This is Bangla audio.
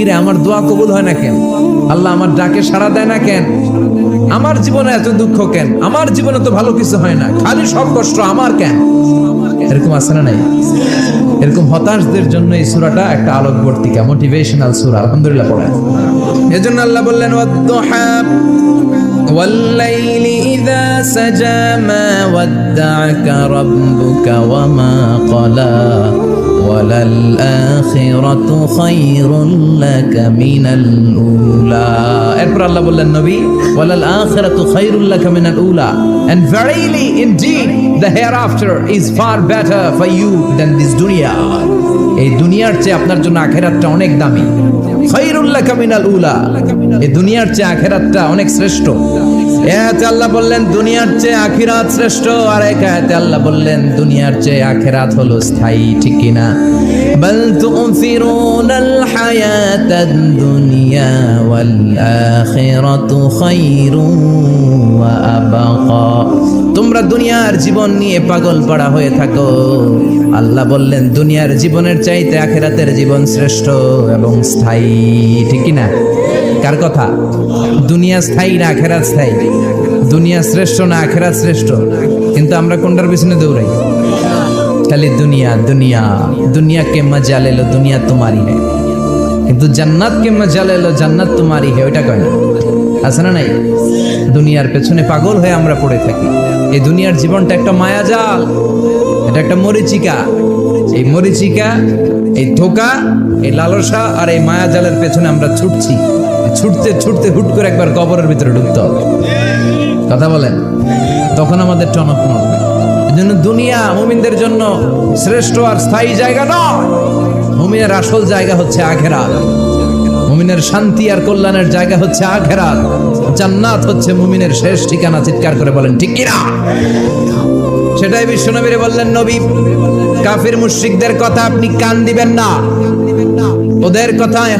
কিরে আমার দোয়া কবুল হয় না কেন আল্লাহ আমার ডাকে সাড়া দেয় না কেন আমার জীবনে এত দুঃখ কেন আমার জীবনে তো ভালো কিছু হয় না খালি সব কষ্ট আমার কেন এরকম আছে না নাই এরকম হতাশদের জন্য এই সূরাটা একটা আলোকবর্তিকা মোটিভেশনাল সূরা আলহামদুলিল্লাহ পড়ে এজন্য আল্লাহ বললেন ওয়াদ্দুহা والليل إذا سجى ما ودعك ربك وما قلى ওয়ালাল-আখিরাতু খায়রুন লাকা মিনাল উলা এরপর আল্লাহ বললেন, নবী ওয়ালাল আখিরাতু খায়রুন লাকা মিনাল উলা and indeed, the the hereafter is far better for you than this দুনিয়া এই দুনিয়ার চেয়ে আপনার জন্য আখিরাতটা অনেক দামি। খায়রুল লাকা মিনাল উলা। এই দুনিয়ার চেয়ে আখেরাতটা অনেক শ্রেষ্ঠ। আল্লাহ বললেন, দুনিয়ার চেয়ে শ্রেষ্ঠ। আল্লাহ বললেন, দুনিয়ার চেয়ে হলো স্থায়ী তোমরা দুনিয়ার জীবন নিয়ে পাগল পাড়া হয়ে থাকো। আল্লাহ বললেন, দুনিয়ার জীবনের চাইতে আখেরাতের জীবন শ্রেষ্ঠ এবং স্থায়ী। ঠিক না কার কথা? দুনিয়া স্থায়ী না আখেরাত স্থায়ী? দুনিয়া শ্রেষ্ঠ না আখেরাত শ্রেষ্ঠ? কিন্তু আমরা কোনটার পিছনে দৌড়াই? খালি দুনিয়া দুনিয়া দুনিয়া কে মজা লেলো দুনিয়া তোমারই है কিন্তু জান্নাত কে মজা লেলো জান্নাত তোমারই है ওইটা কয় না? আছে না নাই? দুনিয়ার পেছনে পাগল হয়ে আমরা পড়ে থাকি। এই দুনিয়ার জীবনটা একটা মায়াজাল, এটা একটা মরিচিকা। এই মরিচিকা, এই ধোকা, এই লালসা আর এই মায়াজালের পেছনে আমরা ছুটছি। ছুটতে ছুটতে হুট করে একবার কবরের ভিতরে ঢুকতে হবে। কথা বলেন? তখন আমাদের টনক এই জন্য দুনিয়া মুমিনদের জন্য শ্রেষ্ঠ আর স্থায়ী জায়গা নয়। মুমিনের আসল জায়গা হচ্ছে আখেরাত। মুমিনের শান্তি আর কল্যাণের জায়গা হচ্ছে আখেরাত। জান্নাত হচ্ছে মুমিনের শেষ ঠিকানা, চিৎকার করে বলেন, ঠিক কিনা? সেটাই বিশ্বনবীরে বললেন, নবী কাফির মুশরিকদের কথা আপনি কান দিবেন না। ওদের কথায়